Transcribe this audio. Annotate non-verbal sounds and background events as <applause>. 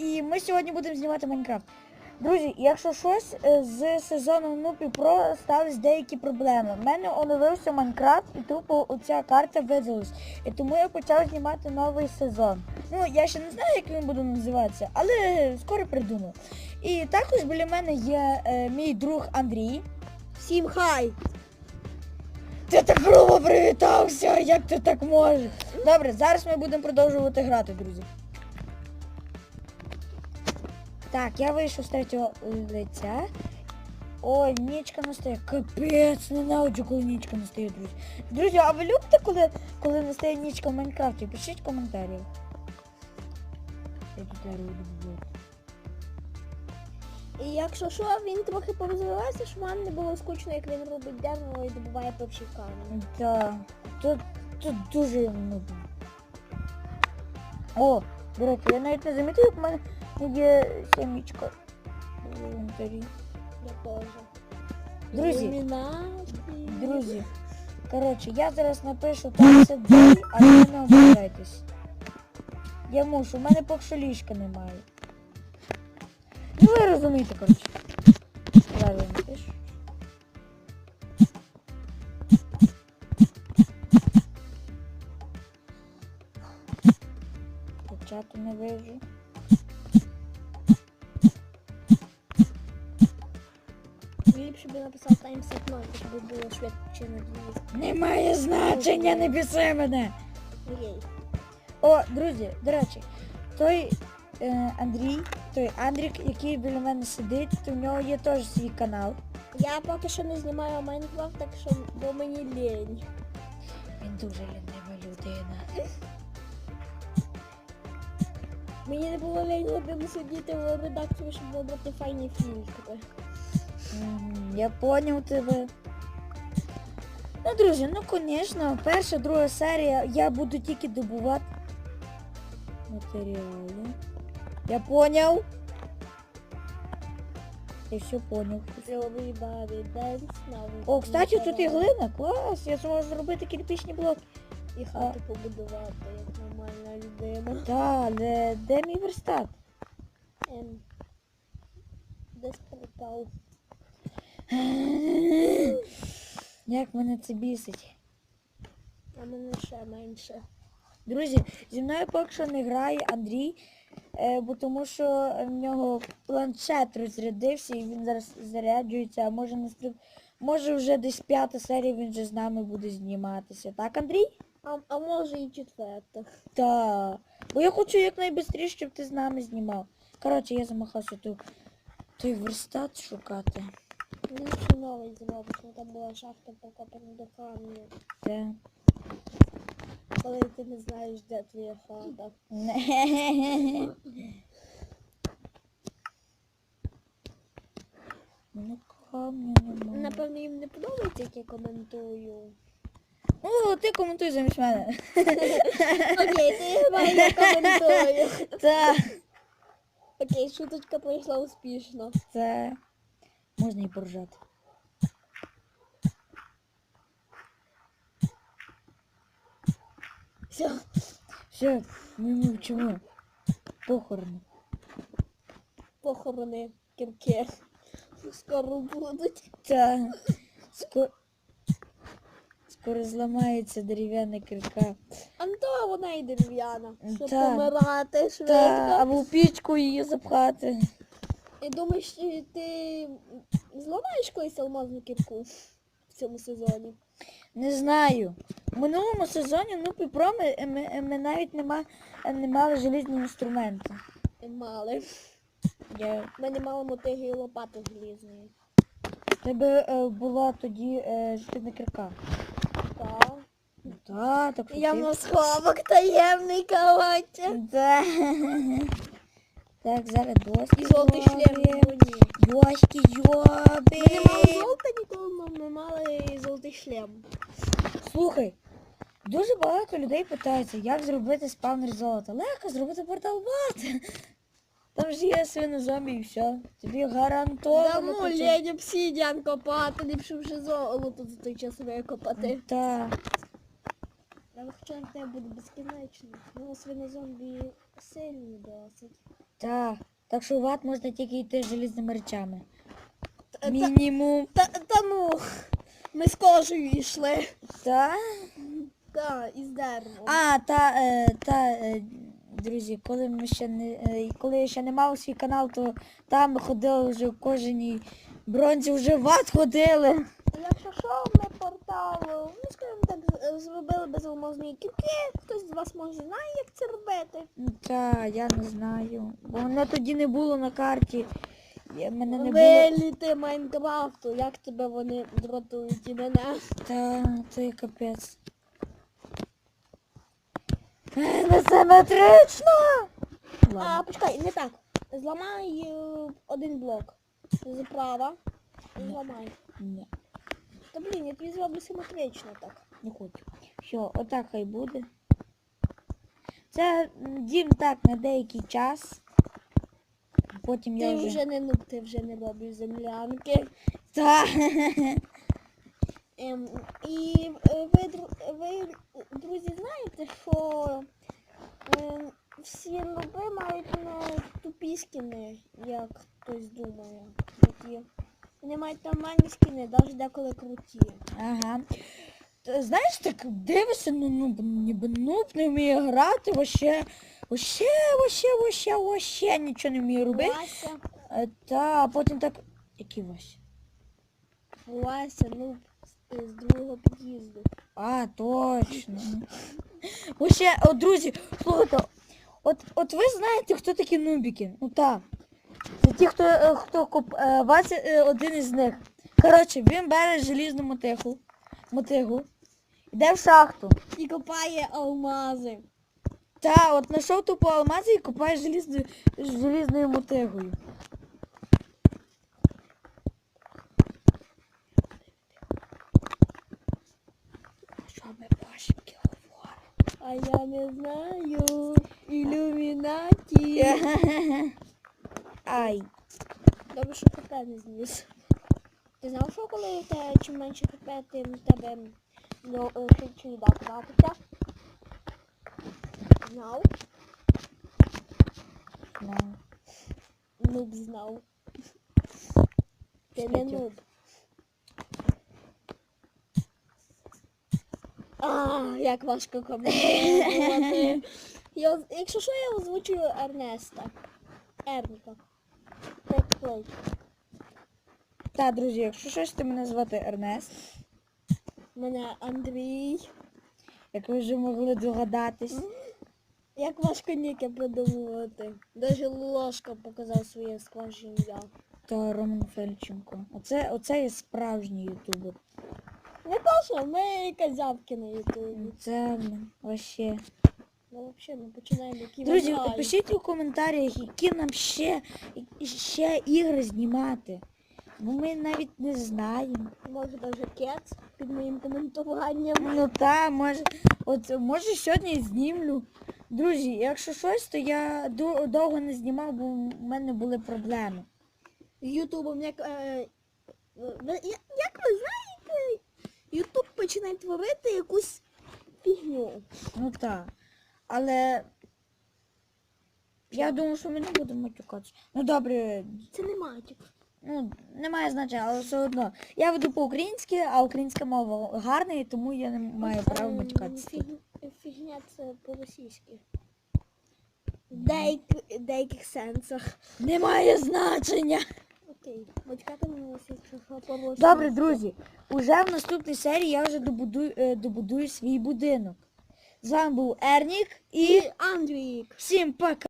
і ми сьогодні будемо знімати Майнкрафт. Друзі, якщо щось е, з сезоном Нупі Про стались деякі проблеми. У мене оновився Майнкрафт і тупо оця карта видалась. І тому я почав знімати новий сезон. Ну, я ще не знаю, як він буде називатися, але скоро придумаю. І також біля мене є е, мій друг Андрій. Всім хай! Ти так грубо привітався, як ти так можеш? Добре, зараз ми будемо продовжувати грати, друзі. Так, я вийшов з третього лиця. Ой, нічка настає. Капець, ненавиджу, коли нічка настає, друзі. Друзі, а ви любите, коли, коли настає нічка в Майнкрафті? Пишіть коментарі. Я тут добуваю. І якщо що, він трохи порозвивався, щоб вам не було скучно, як він робить дерево і добуває перший камінь. Так, тут, тут дуже нудно. О, до я навіть не замітив, як в мене є сімічка в інвентарі. Я теж. Друзі, друзі, коротше, я зараз напишу 30 днів, а ви не ображайтесь. Я мушу, у мене поки що ліжка немає. Ну ви розумієте, коротше. Правильно пишу. Почати не вижу. Ліпше написав таймсет 0, щоб було швидше на дві. Немає значення, не біси мене. Окей. О, друзі, до речі, той е, Андрій, той Андрік, який біля мене сидить, то в нього є теж свій канал. Я поки що не знімаю Майнкрафт, так що бо мені лінь. Він дуже лінива людина. Мені не було лінь один сидіти в редакції, щоб вибрати файні фільтри. Я поняв тебе. Ну, друзі, ну звісно, перша, друга серія я буду тільки добувати матеріали. Я поняв. Я все поняв. О, кстати, тут і глина, клас, я зможу зробити кирпічні блоки. І хату побудувати, як нормальна людина. Так, де, де мій верстат? Ем, Десь пропав. <gasps> Як мене це бісить. А мене ще менше. Друзі, зі мною поки що не грає Андрій, е, бо тому що в нього планшет розрядився і він зараз заряджується, а може наступ... Може вже десь п'ята серія він вже з нами буде зніматися. Так, Андрій? А, а може і четверта. Так. Бо я хочу якнайбистріше, щоб ти з нами знімав. Коротше, я замахався ту, той верстат шукати. Ліпше новий зробиш, бо там була шахта покопана до камня. Де? Коли ти не знаєш, де твоя хата. Ну, камня немає. Напевно, їм не подобається, як я коментую. Ну, ти коментуй замість мене. <laughs> Окей, ти мене не коментую. <laughs> Так. Окей, шуточка пройшла успішно. Це можна і поржати. Все. Все, ми мовчимо. Похорони. Похорони кірки. Скоро будуть. Та скоро, скоро зламається дерев'яна кирка. А не то вона і дерев'яна. Щоб Та. помирати Та, швидко. або в пічку її запхати. І думаєш, що ти зламаєш колись алмазну кірку в цьому сезоні? Не знаю. В минулому сезоні ну Піпро ми, ми, ми навіть нема, не мали желізні інструменти. Мали. Я, Ми не мали мотиги і лопати залізної. в тебе е, була тоді е, желізна кирка. Так. Так, так Я ти- в сховок таємний кавача. Да. Так, зараз доски. І жовтий шлем. Доски, йоби. Ми не мали золота ніколи, але ми мали золотий шлем. Слухай, дуже багато людей питаються, як зробити спавнер золота. Легко зробити портал бат. <laughs> Там ж є свинозомбі і все. Тобі гарантовано. Дамо куча- лень обсідіан копати, ліпше вже золото за той час викопати. Так. Але хоча тебе буде безкінечно. Ну, свинозомбі сильні досить. Так. Так що в ад можна тільки йти з желізними речами. Та, та, Мінімум. та, та ну, ми з кожею йшли. Та. Так, із деревом. А, та, е, та, е, друзі, коли ми ще не е, коли я ще не мав свій канал, то там ми ходили вже в кожній бронзі вже в ад ходили. Якщо що, ми портал, ну скажімо так, з- зробили без алмазної. Хтось з вас може знає, як це робити. Та, я не знаю. Бо мене тоді не було на карті. Я, мене не було. Виліти Майнкрафту, як тебе вони дратують і мене. Та, це капець. Е, Несиметрично! А, почекай, не так. Зламай е, один блок. Справа. Зламай. Ні, Та блін, я тобі зроблю симетрично так. не хочу. Все, отак хай буде. Це дім так на деякий час. Потім я Ти вже... вже не ну, ти вже не робиш землянки. Та. <laughs> Ем, і е, ви, ви, друзі, знаєте, що ем, всі ноби мають не тупі скини, як хтось думає. Такі. Вони мають нормальні скини, навіть деколи круті. Ага. Та, Знаєш, так дивишся, ну, ну, ніби нуб не вміє грати, вообще, вообще, вообще, вообще, вообще нічого не вміє робити. Вася, Е, Та, а потім так. Який Вася? Вася, ну, з, з другого під'їзду. А, точно. Вообще, от, друзі, слухайте, от, от ви знаєте, хто такі нубіки? Ну так. Це ті, хто, е, хто куп... е, Вася е, один із них. Коротше, він бере желізну мотигу, мотигу, йде в шахту. І копає алмази. Та, от знайшов тупо алмази і купає желізною, желізною мотигою. Що ми пошепки говоримо? А я не знаю. Ілюмінаті. <laughs> Ай. Добре, що хп не зніс. Ти знав, що коли тебе чим менше хп, тим тебе ну, швидше їда тратиться? Знав? Ну, Нуб знав. Ти не нуб. А, як важко коментувати. <laughs> Якщо що, я озвучую Ернеста. Ерніка. Так. Та, друзі, якщо щось, то мене звати Ернест. Мене Андрій. Як ви вже могли догадатись. Як важко ніки придумувати. Даже ложка показав своє справжнє ім'я. То Роман Фельченко. Оце, оце є справжній ютубер. Не то, що ми козявки на ютубі. Це вообще. Ну взагалі, ми починаємо які Друзі, вважають. пишіть у коментарях, які нам ще, ще ігри знімати. Бо ми навіть не знаємо. Може даже кец під моїм коментуванням. Ну та, може, от може сьогодні знімлю. Друзі, якщо щось, то я довго не знімав, бо в мене були проблеми. Ютубом, як. Е, як ви знаєте, Ютуб починає творити якусь фігню. Ну так. Але я думаю, що ми не будемо матюкатися. Ну добре, Це не матік. ну немає значення, але все одно. Я веду по-українськи, а українська мова гарна, і тому я не маю права матюкатися. Фігня, це по-російськи. В деяк, деяких сенсах. Немає значення. Окей, матюкати мені по-російськи. Добре, друзі, уже в наступній серії я вже добудую, е, добудую свій будинок. З вами був Ернік і І Андрік. всім пока!